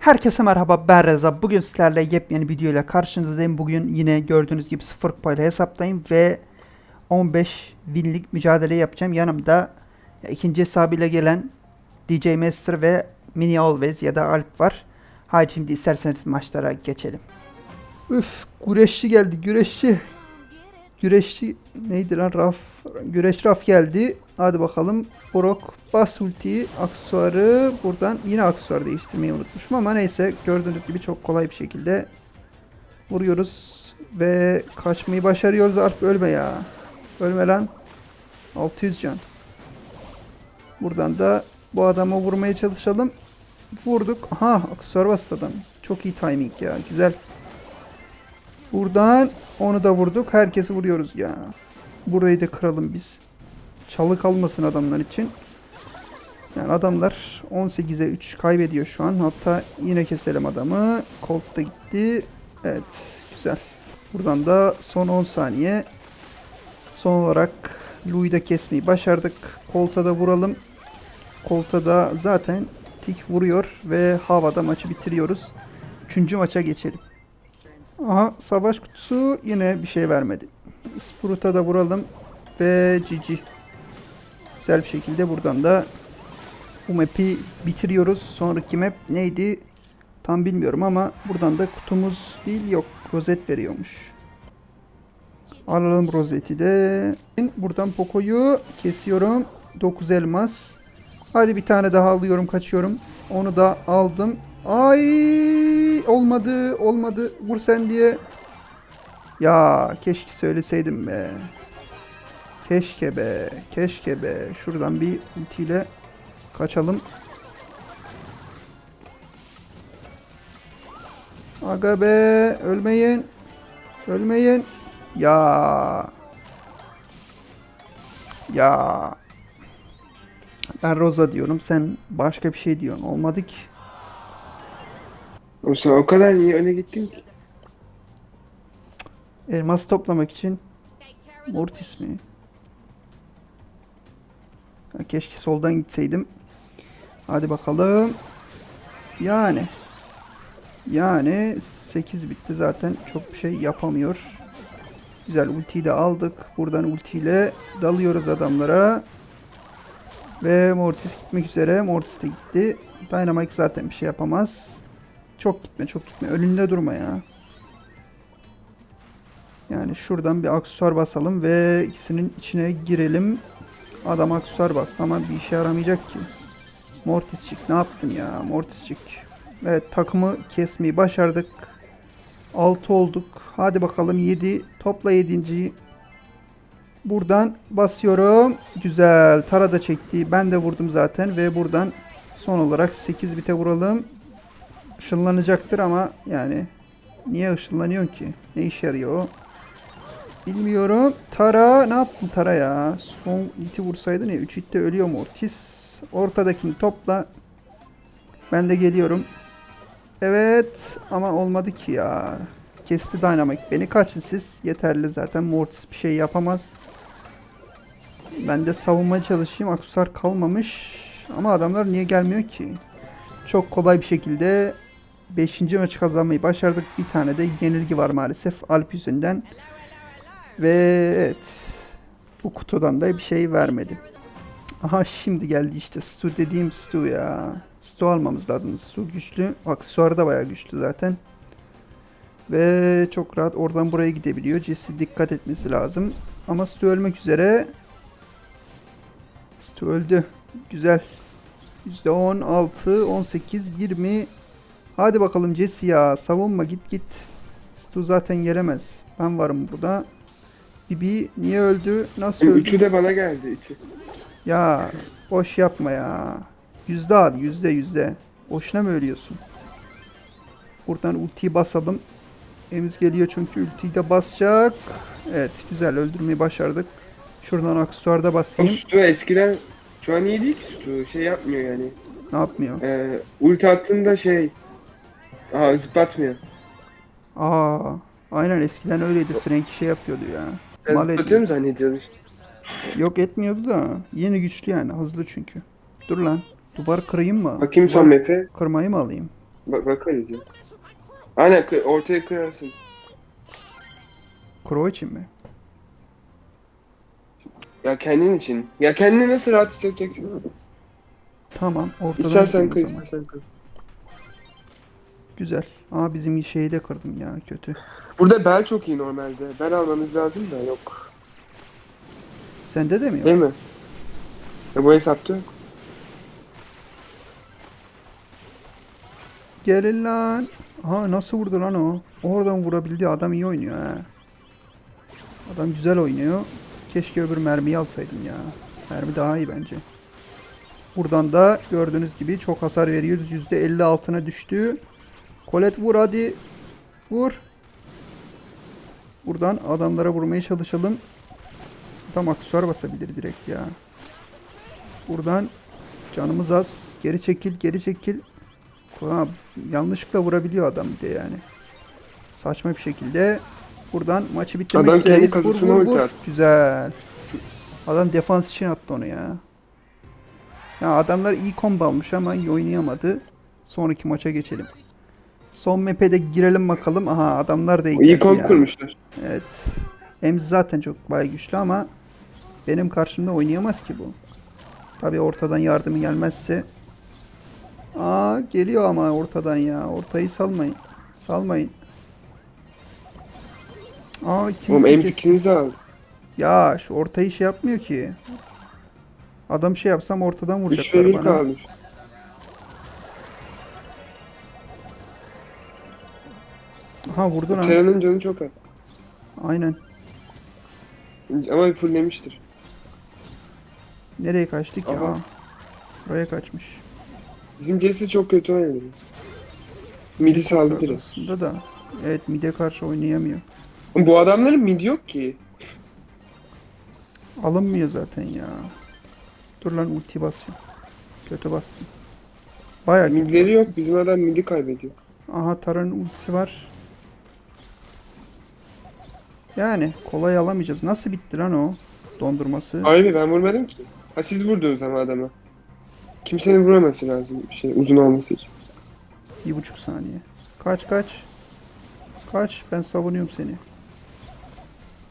Herkese merhaba ben Reza. Bugün sizlerle yepyeni video ile karşınızdayım. Bugün yine gördüğünüz gibi 0 kupayla hesaptayım ve 15 winlik mücadele yapacağım. Yanımda ikinci hesabıyla gelen DJ Master ve Mini Always ya da Alp var. Haydi şimdi isterseniz maçlara geçelim. Üf güreşçi geldi güreşçi. Güreşçi neydi lan Raf? Güreş Raf geldi. Hadi bakalım. Brok bas ultiyi. Aksesuarı buradan yine aksesuar değiştirmeyi unutmuşum ama neyse gördüğünüz gibi çok kolay bir şekilde vuruyoruz ve kaçmayı başarıyoruz. Alp ölme ya. Ölme lan. 600 can. Buradan da bu adama vurmaya çalışalım. Vurduk. Aha aksesuar bastı adam. Çok iyi timing ya. Güzel. Buradan onu da vurduk. Herkesi vuruyoruz ya. Burayı da kıralım biz. Çalı kalmasın adamlar için. Yani adamlar 18'e 3 kaybediyor şu an. Hatta yine keselim adamı. Colt da gitti. Evet güzel. Buradan da son 10 saniye. Son olarak Louis'i kesmeyi başardık. Colt'a da vuralım. Colt'a da zaten tik vuruyor ve havada maçı bitiriyoruz. Üçüncü maça geçelim. Aha savaş kutusu yine bir şey vermedi. Sprut'a da vuralım ve GG. Güzel bir şekilde buradan da bu map'i bitiriyoruz. Sonraki map neydi? Tam bilmiyorum ama buradan da kutumuz değil yok rozet veriyormuş. Alalım rozeti de. Buradan Poco'yu kesiyorum. 9 elmas. Hadi bir tane daha alıyorum kaçıyorum. Onu da aldım. Ay olmadı olmadı vur sen diye. Ya keşke söyleseydim be. Keşke be keşke be. Şuradan bir ultiyle kaçalım. Aga be ölmeyin. Ölmeyin. Ya. Ya. Ben Rosa diyorum sen başka bir şey diyorsun. Olmadı ki. O sen o kadar niye öne gittin ki? Elmas toplamak için Mortis mi? Keşke soldan gitseydim. Hadi bakalım. Yani. Yani 8 bitti zaten. Çok bir şey yapamıyor. Güzel ultiyi de aldık. Buradan ultiyle dalıyoruz adamlara. Ve Mortis gitmek üzere. Mortis de gitti. Dynamite zaten bir şey yapamaz. Çok gitme çok gitme. Önünde durma ya. Yani şuradan bir aksesuar basalım ve ikisinin içine girelim. Adam aksesuar bastı ama bir işe yaramayacak ki. Mortisçik ne yaptın ya Mortisçik. Evet takımı kesmeyi başardık. 6 olduk. Hadi bakalım 7. Topla 7.yi. Buradan basıyorum. Güzel. Tara da çekti. Ben de vurdum zaten ve buradan son olarak 8 bite vuralım. Işınlanacaktır ama yani niye ışınlanıyorsun ki? Ne işe yarıyor o? Bilmiyorum. Tara ne yaptın Tara ya? Son iti vursaydın ya. 3 itte ölüyor Mortis. Ortadakini topla. Ben de geliyorum. Evet ama olmadı ki ya. Kesti Dynamite. Beni kaçın siz. Yeterli zaten. Mortis bir şey yapamaz. Ben de savunmaya çalışayım. Aksesuar kalmamış. Ama adamlar niye gelmiyor ki? Çok kolay bir şekilde 5. maçı kazanmayı başardık. Bir tane de yenilgi var maalesef Alp yüzünden. Ve evet. Bu kutudan da bir şey vermedi. Aha şimdi geldi işte Stu dediğim Stu ya. Stu almamız lazım. Stu güçlü. Aksesuarı da bayağı güçlü zaten. Ve çok rahat oradan buraya gidebiliyor. Jesse dikkat etmesi lazım. Ama Stu ölmek üzere. Stu öldü. Güzel. %16, 18, 20. Hadi bakalım Jesse ya. Savunma git git. Stu zaten gelemez. Ben varım burada. Bibi niye öldü? Nasıl öldü? Üçü de bana geldi. Üçü. Ya boş yapma ya. Yüzde al yüzde yüzde. Boşuna mı ölüyorsun? Buradan ultiyi basalım. Emiz geliyor çünkü ultiyi de basacak. Evet güzel öldürmeyi başardık. Şuradan aksesuarda basayım. Stu eskiden şu an iyi değil ki Stu. Şey yapmıyor yani. Ne yapmıyor? Ee, ulti attığında şey Aa zıplatmıyor. Aa, aynen eskiden öyleydi. Frank şey yapıyordu ya. Ben Mal ediyor. mu zannediyoruz? Yok etmiyordu da. Yeni güçlü yani. Hızlı çünkü. Dur lan. Duvar kırayım mı? Bakayım Duvar son map'e. Kırmayı mı alayım? Bak bakarız ya. Aynen kı- ortaya kırarsın. Crow için mi? Ya kendin için. Ya kendini nasıl rahat hissedeceksin? Tamam. Ortadan İstersen kır, zaman. istersen kır. Güzel. Aa bizim şeyi de kırdım ya kötü. Burada bel çok iyi normalde. Bel almamız lazım da yok. Sende de mi yok? Değil mi? Ya bu hesapta yok. Gelin lan. Aha nasıl vurdu lan o? Oradan vurabildi. Adam iyi oynuyor ha. Adam güzel oynuyor. Keşke öbür mermiyi alsaydım ya. Mermi daha iyi bence. Buradan da gördüğünüz gibi çok hasar veriyoruz. %50 altına düştü. Kolet vur hadi. Vur. Buradan adamlara vurmaya çalışalım. Adam aksesuar basabilir direkt ya. Buradan canımız az. Geri çekil, geri çekil. Ha, yanlışlıkla vurabiliyor adam bir de yani. Saçma bir şekilde. Buradan maçı bitirmek Adam üzereyiz. Vur, vur, vur. Güzel. Adam defans için attı onu ya. Ya adamlar iyi combo almış ama iyi oynayamadı. Sonraki maça geçelim. Son map'e de girelim bakalım. Aha adamlar da iyi İyi komp kurmuşlar. Evet. Emz zaten çok bayağı güçlü ama benim karşımda oynayamaz ki bu. Tabi ortadan yardımı gelmezse. Aa geliyor ama ortadan ya. Ortayı salmayın. Salmayın. Aa ikimiz Oğlum ikiniz de al. Ya şu ortayı şey yapmıyor ki. Adam şey yapsam ortadan 3 vuracaklar ve 1 bana. kalmış. Aha vurdu lan. Tera'nın canı çok az. Aynen. Ama fulllemiştir. Nereye kaçtık ya? Aha. Buraya kaçmış. Bizim Jesse çok kötü oynadı. Midi saldı direkt. Aslında da. Evet mide karşı oynayamıyor. Bu adamların mid yok ki. Alınmıyor zaten ya. Dur lan ulti basıyor. Kötü bastım. Bayağı Midleri yok. Bizim adam midi kaybediyor. Aha Tara'nın ultisi var. Yani kolay alamayacağız. Nasıl bitti lan o dondurması? Abi ben vurmadım ki. Ha siz vurdunuz ama adama. Kimsenin vuraması lazım şey uzun olması için. Bir buçuk saniye. Kaç kaç. Kaç. Ben savunuyorum seni.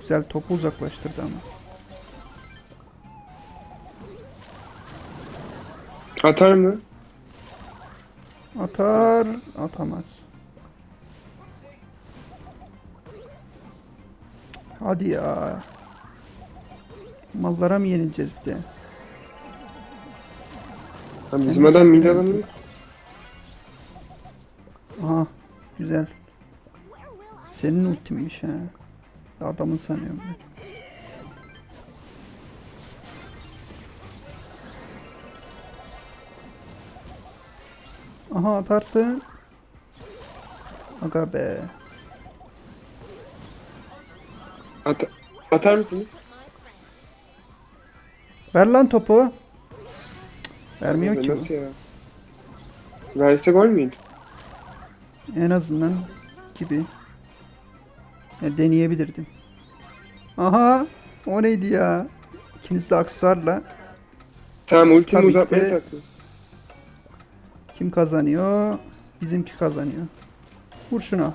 Güzel topu uzaklaştırdı ama. Atar mı? Atar. Atamaz. Hadi ya. Mallara mı yenileceğiz bir de? Ha, bizim adam mid Evet. alamıyor. Aha. Güzel. Senin ultimmiş ha. Adamın sanıyorum ben. Aha atarsın. Aga be. At atar mısınız? Ver lan topu. Vermiyor Abi ki. Nasıl ya? Verse gol müydü? En azından gibi. Ya deneyebilirdim. Aha. O neydi ya? İkiniz de aksesuarla. Tamam ultimi uzatmaya saklı. Kim kazanıyor? Bizimki kazanıyor. Vur şuna.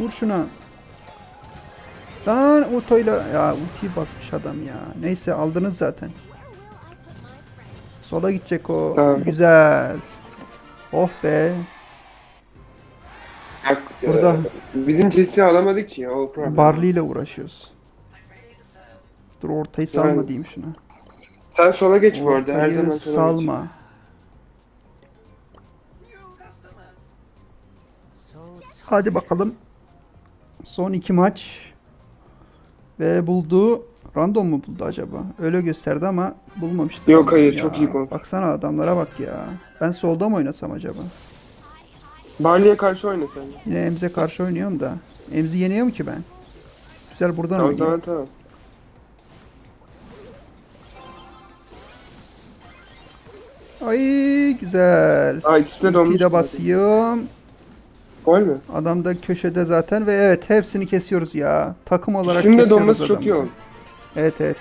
Vur şuna. Lan otoyla ya ultiyi basmış adam ya. Neyse aldınız zaten. Sola gidecek o. Tamam. Güzel. Oh be. Bak, Burada- e, bizim Jesse'yi alamadık ki ya o problem. Barley ile uğraşıyoruz. Dur ortayı salma Yani- diyeyim şuna. Sen sola geç bu arada her Ortayı zaman sola geç. salma. Hadi bakalım. Son iki maç. Ve buldu. Random mu buldu acaba? Öyle gösterdi ama bulmamıştı. Yok, hayır, Ya, çok iyi gol. Baksana adamlara bak ya. Ben solda mı oynasam acaba? Barley'e karşı oyna sen. Yine Emze karşı oynuyorum da. Emzi yeniyor mu ki ben? Güzel buradan Tamam oynayayım. tamam tamam. Ay güzel. Aa ikisi de de basıyorum. Gol mü? Adam da köşede zaten ve evet hepsini kesiyoruz ya. Takım olarak İkisinin de kesiyoruz donması çok iyi adamları. oldu. Evet evet.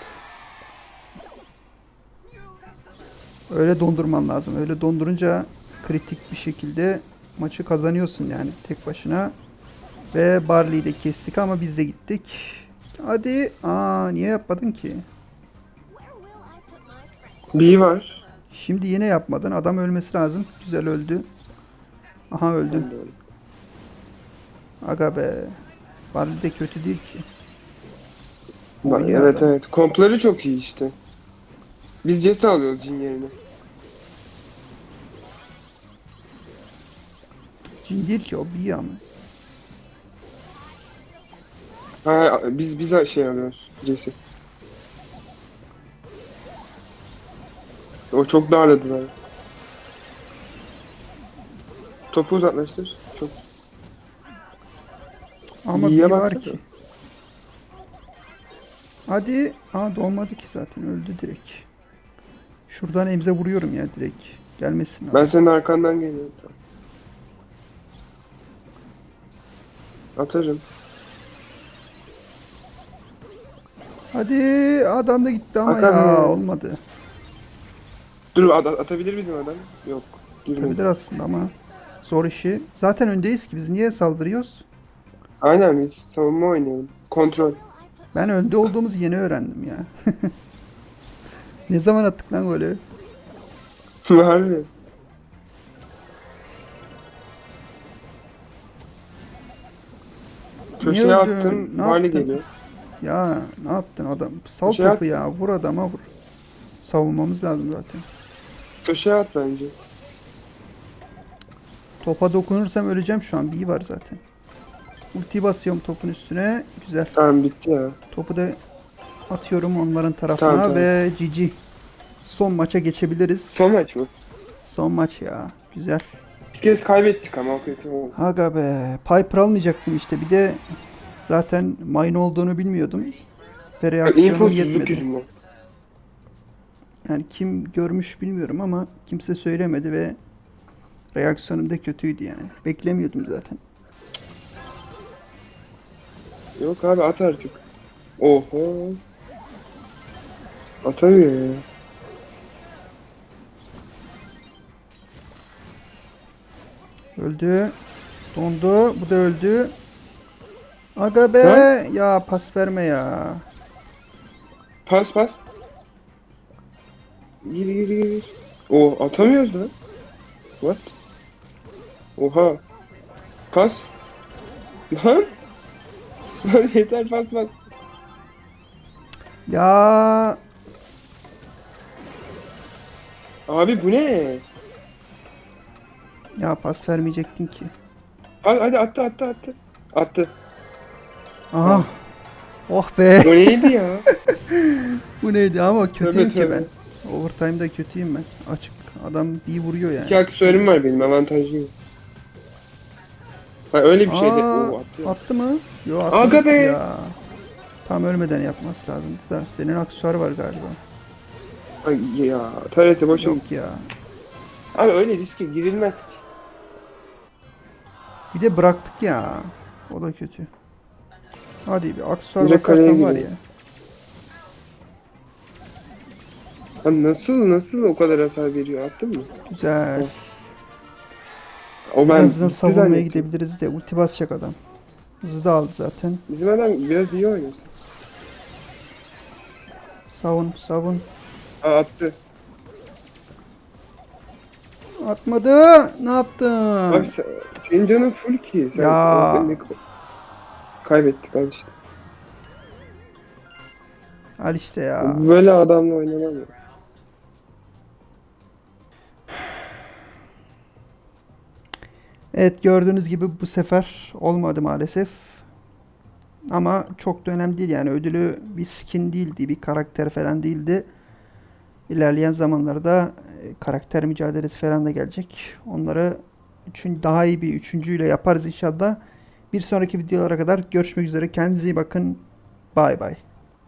Öyle dondurman lazım. Öyle dondurunca kritik bir şekilde maçı kazanıyorsun yani tek başına. Ve Barley'i de kestik ama biz de gittik. Hadi. Aa niye yapmadın ki? B var. Şimdi yine yapmadın. Adam ölmesi lazım. Güzel öldü. Aha öldü. Aga be. Barley de kötü değil ki. Bak, Oynuyor evet adam. evet. Kompları çok iyi işte. Biz Jesse alıyoruz Jin yerine. Cin değil ki o bir ama. Ha biz biz şey alıyoruz Jesse. O çok darladılar. Topu uzaklaştır. Ama bir var baksana. ki. Hadi. Aa dolmadı ki zaten öldü direkt. Şuradan emze vuruyorum ya direkt. Gelmesin. Ben abi. senin arkandan geliyorum. Atarım. Hadi adam da gitti ama Hakan ya ya. olmadı. Dur at- atabilir bizim adam. Yok. Girmedi. Olabilir aslında ama zor işi. Zaten öndeyiz ki biz niye saldırıyoruz? Aynen biz savunma oynayalım. Kontrol. Ben önde olduğumuzu yeni öğrendim ya. ne zaman attık lan golü? Harbi. Köşeye öldün? attım. Ne yaptın? geliyor. Ya ne yaptın adam? Sal şey topu ya. Vur adama vur. Savunmamız lazım zaten. Köşeye at bence. Topa dokunursam öleceğim şu an. Bir var zaten. Ulti basıyorum topun üstüne. Güzel. Tamam bitti ya. Topu da atıyorum onların tarafına Tamam, tamam. ve GG. Son maça geçebiliriz. Son maç mı? Son maç ya. Güzel. Bir kez kaybettik ama o kötü oldu. Aga be. Piper almayacaktım işte. Bir de zaten mine olduğunu bilmiyordum. Ve reaksiyonum İnfosuzluk yetmedi. yüzünden. Yani kim görmüş bilmiyorum ama kimse söylemedi ve reaksiyonum da kötüydü yani. Beklemiyordum zaten. Yok abi at artık. Oho. Atamıyor ya. Öldü. Dondu. Bu da öldü. Aga be. Lan. Ya pas verme ya. Pas pas. Gir gir gir. O atamıyoruz lan. What? Oha. Pas. Lan. Yeter pas pas. Ya Abi bu ne? ya pas vermeyecektin ki. Hadi, hadi attı attı attı. Attı. Aha. Oh be. O neydi ya? Bu neydi ama kötüyüm ki tövbe. ben. Overtime'da kötüyüm ben. Açık. Adam bir vuruyor yani. İki aksesuarım var benim avantajlıyım. Ha öyle bir şeydi. Aa, Oo, attı. mı? Yo Aga atmadı be! Ya. Tam ölmeden yapması lazım da. Senin aksesuar var galiba. Ay ya TRT boşa Yok ya. Abi öyle riske girilmez ki. Bir de bıraktık ya. O da kötü. Hadi bir aksesuar Direkt kaleye basarsan var ya. Ha nasıl nasıl o kadar hasar veriyor attın mı? Güzel. O ben Birazdan bitti savunmaya gidebiliriz de. Ulti basacak adam. Hızı da aldı zaten. Bizim adam biraz iyi oynuyor. Savun, savun. Aa attı. Atmadı. Ne yaptın? Abi sen, senin canın full ki. Sen Ya. Kaybettik al işte. Al işte ya. Böyle adamla oynanamıyor. Evet gördüğünüz gibi bu sefer olmadı maalesef. Ama çok da önemli değil yani ödülü bir skin değildi, bir karakter falan değildi. İlerleyen zamanlarda e, karakter mücadelesi falan da gelecek. Onları üçün daha iyi bir üçüncüyle yaparız inşallah. Bir sonraki videolara kadar görüşmek üzere. Kendinize iyi bakın. Bay bay.